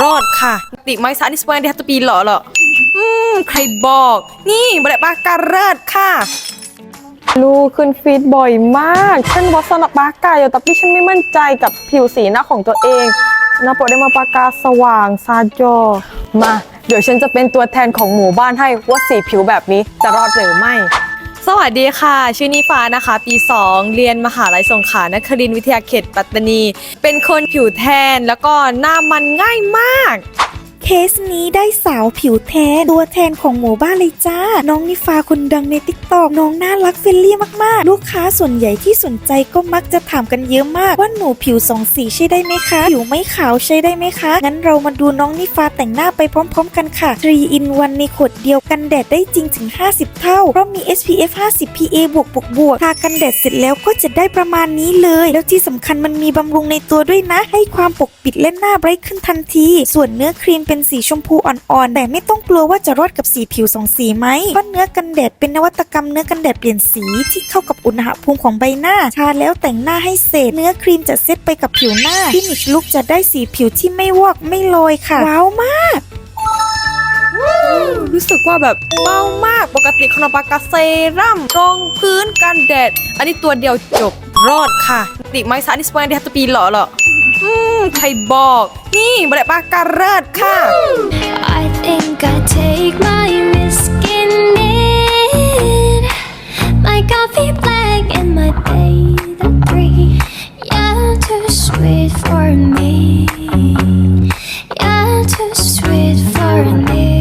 รอดค่ะติไม้สานิสเปนที่ฮัตปีหล่อหรออืมใครบอก นี่บริปาการเริดค่ะ ลูกขึ้นฟีดบ่อยมากฉันว่าสนับปากกาอยู่แต่พี่ฉันไม่มั่นใจกับผิวสีหน้าของตัวเองนาโปได้มาปากกาสว่างซาโจมา เดี๋ยวฉันจะเป็นตัวแทนของหมู่บ้านให้ว่าสีผิวแบบนี้จะรอดหรือไม่ สวัสดีค่ะ ชื่อนิฟ้านะคะ ปี 2 เรียนมหาลัยสงขลานครินทร์วิทยาเขตปัตตานี เป็นคนผิวแทนแล้วก็หน้ามันง่ายมาก เคสนี้ได้สาวผิวแทน ตัวแทนของหมู่บ้านเลยจ้า น้องนิฟาคนดังในติ๊กตอกน้องน่ารักเฟรนลี่มากๆ ลูกค้าส่วนใหญ่ที่สนใจก็มักจะถามกันเยอะมาก ว่าหนูผิวสองสีใช่ได้ไหมคะ ผิวไม่ขาวใช่ได้ไหมคะ งั้นเรามาดูน้องนิฟาแต่งหน้าไปพร้อม ๆ กันค่ะ3 in 1ในขวดเดียวกันแดดได้จริงถึง 50 เท่า เพราะมี SPF 50 PA บวกบวกบวกทากันแดดเสร็จแล้วก็จะได้ประมาณนี้เลย แล้วที่สำคัญมันมีบำรุงในตัวด้วยนะ ให้ความปกปิดและหน้าไบรท์ขึ้นทันที ส่วนเนื้อครีมเป็น็นสีชมพูอ่อนๆ แต่ไม่ต้องกลัวว่าจะรอดกับสีผิวสองสีไหมเพราะเนื้อกันแดดเป็นนวัตกรรมเนื้อกันแดดเปลี่ยนสีที่เข้ากับอุณหภูมิของใบหน้า ทาแล้วแต่งหน้าให้เสร็จ เนื้อครีมจะเซตไปกับผิวหน้าฟินิชลุกจะได้สีผิวที่ไม่วอกไม่ลอยค่ะ ว้าวมาก รู้สึกว่าแบบเบามากปกติคอนปากาเซรั่มรองพื้นกันแดด อันนี้ตัวเดียวจบรอดค่ะติไม้สานิสเปนที่ฮัตปีหล่อหรอ อืมใครบอก I think I take my risk in it. My coffee black and my data free. You're too sweet for me. Too sweet for me.